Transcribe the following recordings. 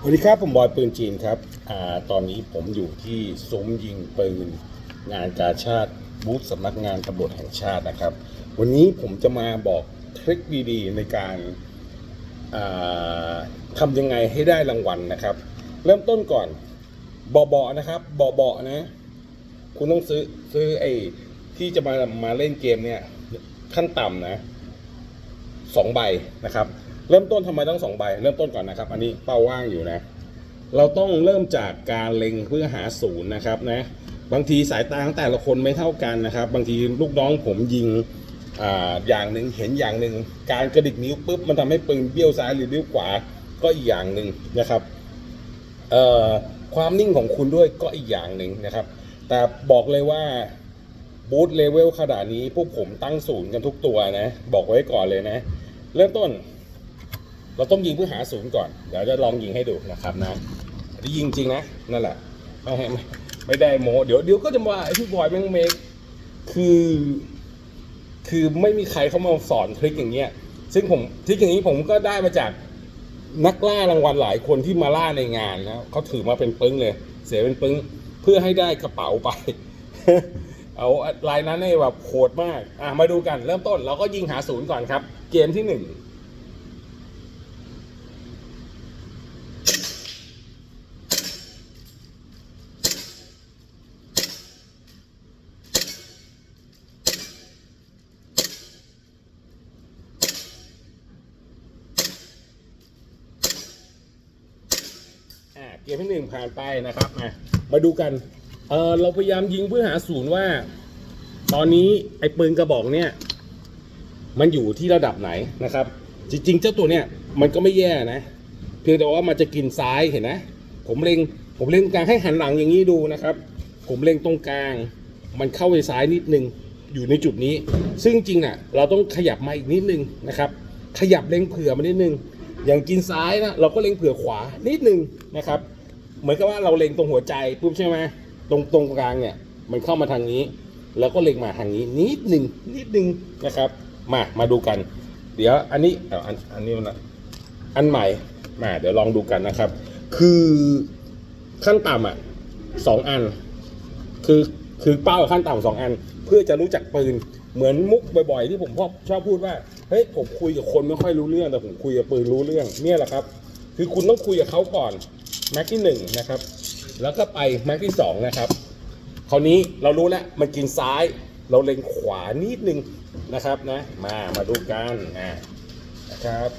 สวัสดีครับ ผมบอยปืนจีนครับอตอนนี้ผมอยู่ที่ซุ้มยิงปืน งานกาชาติบูธสำนักงานตำรวจแห่งชาตินะครับ วันนี้ผมจะมาบอกทริคดีๆ ในการทำยังไงให้ได้รางวัลนะครับ เริ่มต้นก่อนเบาๆนะครับเบาๆนะ คุณต้องซื้อซื้อไอ้ที่จะมามาเล่นเกมเนี่ยขั้นต่ำนะ สองใบนะครับ เริ่มต้นทำไมต้องสองใบ เริ่มต้นก่อนนะครับ อันนี้เป้าว่างอยู่นะ เราต้องเริ่มจากการเล็งเพื่อหาศูนย์นะครับนะ บางทีสายตาของแต่ละคนไม่เท่ากันนะครับ บางทีลูกน้องผมยิงอาอย่างหนึ่งเห็นอย่างหนึ่งการกระดิกนิ้วปุ๊บมันทำให้ปืนเบี้ยวซ้ายหรือเบี้ยวขวาก็อีกอย่างหนึ่งนะครับเอ่อความนิ่งของคุณด้วยก็อีกอย่างหนึ่งนะครับ แต่บอกเลยว่า บูทเลเวลขนาดนี้พวกผมตั้งศูนย์กันทุกตัวนะ บอกไว้ก่อนเลยนะ เริ่มต้น เราต้องยิงเพื่อหาศูนย์ก่อน เดี๋ยวจะลองยิงให้ดูนะครับนะอันนี้ยิงจริงนะนั่นแหละไม่ไม่ไม่ได้โมเดี๋ยวเดี๋ยวก็จะว่าไอ้พี่บอยแม่งเมคคือ คือไม่มีใครเข้ามาสอนทริคอย่างเงี้ย ซึ่งผมทริคอย่างนี้ผมก็ได้มาจากนักล่ารางวัลหลายคนที่มาล่าในงานนะเขาถือมาเป็นปึ้งเลย เสียเป็นปึ้งเพื่อให้ได้กระเป๋าไป เอาลายนั้นเนี่ยแบบโหดมากอะมาดูกันเริ่มต้นเราก็ยิงหาศูนย์ก่อนครับ เกมที่หนึ่งอ่าเกมที่หนึ่งผ่านไปนะครับมามาดูกัน เออเราพยายามยิงเพื่อหาศูนย์ว่า ตอนนี้ไอ้ปืนกระบอกเนี่ย มันอยู่ที่ระดับไหนนะครับ จริง ๆ เจ้าตัวเนี่ยมันก็ไม่แย่นะ เพียงแต่ว่ามันจะกินซ้ายเห็นไหมผมเล็งผมเล็งกลางให้หันหลังอย่างนี้ดูนะครับ ผมเล็งตรงกลาง มันเข้าไปซ้ายนิดนึงอยู่ในจุดนี้ ซึ่งจริงๆน่ะเราต้องขยับมาอีกนิดนึงนะครับ ขยับเล็งเผื่อมานิดนึงอย่างกินซ้ายนะเราก็เล็งเผื่อขวานิดนึงนะครับ เหมือนกับว่าเราเล็งตรงหัวใจปุ๊บใช่ไหม ตรงตรงกลางเนี่ย มันเข้ามาทางนี้ แล้วก็เล็งมาทางนี้นิดหนึ่งนิดหนึ่งนะครับ มามาดูกัน เดี๋ยวอันนี้เอาอันอันนี้นะอันใหม่มาเดี๋ยวลองดูกันนะครับ คือขั้นต่ำอะสองอัน คือคือเป้าขั้นต่ำสองอัน เพื่อจะรู้จักปืนเหมือนมุกบ่อยๆ ที่ผมชอบชอบพูดว่าเฮ้ยผมคุยกับคนไม่ค่อยรู้เรื่องแต่ผมคุยกับปืนรู้เรื่องเนี่ยแหละครับ คือคุณต้องคุยกับเขาก่อนแม็กที่หนึ่งนะครับ แล้วก็ไปแม็กที่สองนะครับคราวนี้เรารู้แล้วมันกินซ้าย เราเล็งขวานิดนึงนะครับนะมามาดูกันอ่านะครับ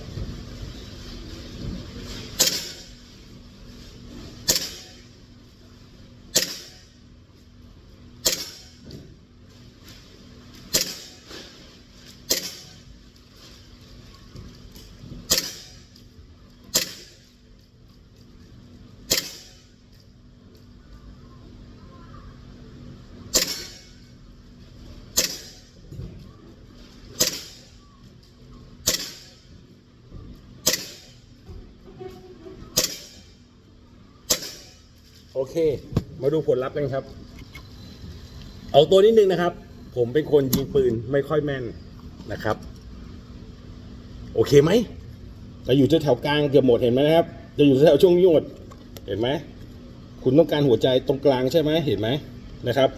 โอเค มาดูผลลัพธ์กันครับ เอาตัวนิดนึงนะครับ ผมเป็นคนยิงปืนไม่ค่อยแม่นนะครับ โอเคไหมจะอยู่แถวกลางเกือบหมดเห็นไหมนะครับ จะอยู่แถวช่วงยวดเห็นไหมคุณต้องการหัวใจตรงกลางใช่ไหมเห็นไหมนะครับ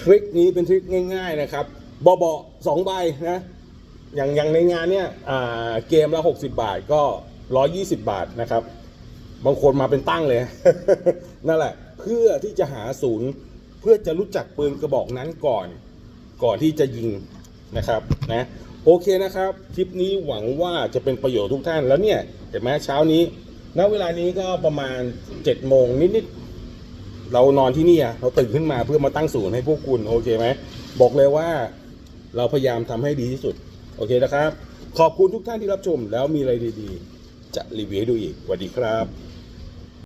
ทริคนี้เป็นทริคง่าย ๆนะครับเบาๆสองใบนะอย่างอย่างในงานเนี่ยเกมละ 60 บาทก็ 120 บาทนะครับ บางคนมาเป็นตั้งเลย นั่นแหละ เพื่อที่จะหาศูนย์ เพื่อจะรู้จักปืนกระบอกนั้นก่อน ก่อนที่จะยิงนะครับนะโอเคนะครับคลิปนี้หวังว่าจะเป็นประโยชน์ทุกท่านแล้วเนี่ยเห็นไหมเช้านี้ณเวลานี้ก็ประมาณ7โมงนิดๆเรานอนที่นี่เราตื่นขึ้นมาเพื่อมาตั้งศูนย์ให้พวกคุณโอเคไหมบอกเลยว่าเราพยายามทำให้ดีที่สุด โอเคนะครับ ขอบคุณทุกท่านที่รับชมแล้วมีอะไรดีๆ จะรีวิวให้ดูอีกสวัสดีครับ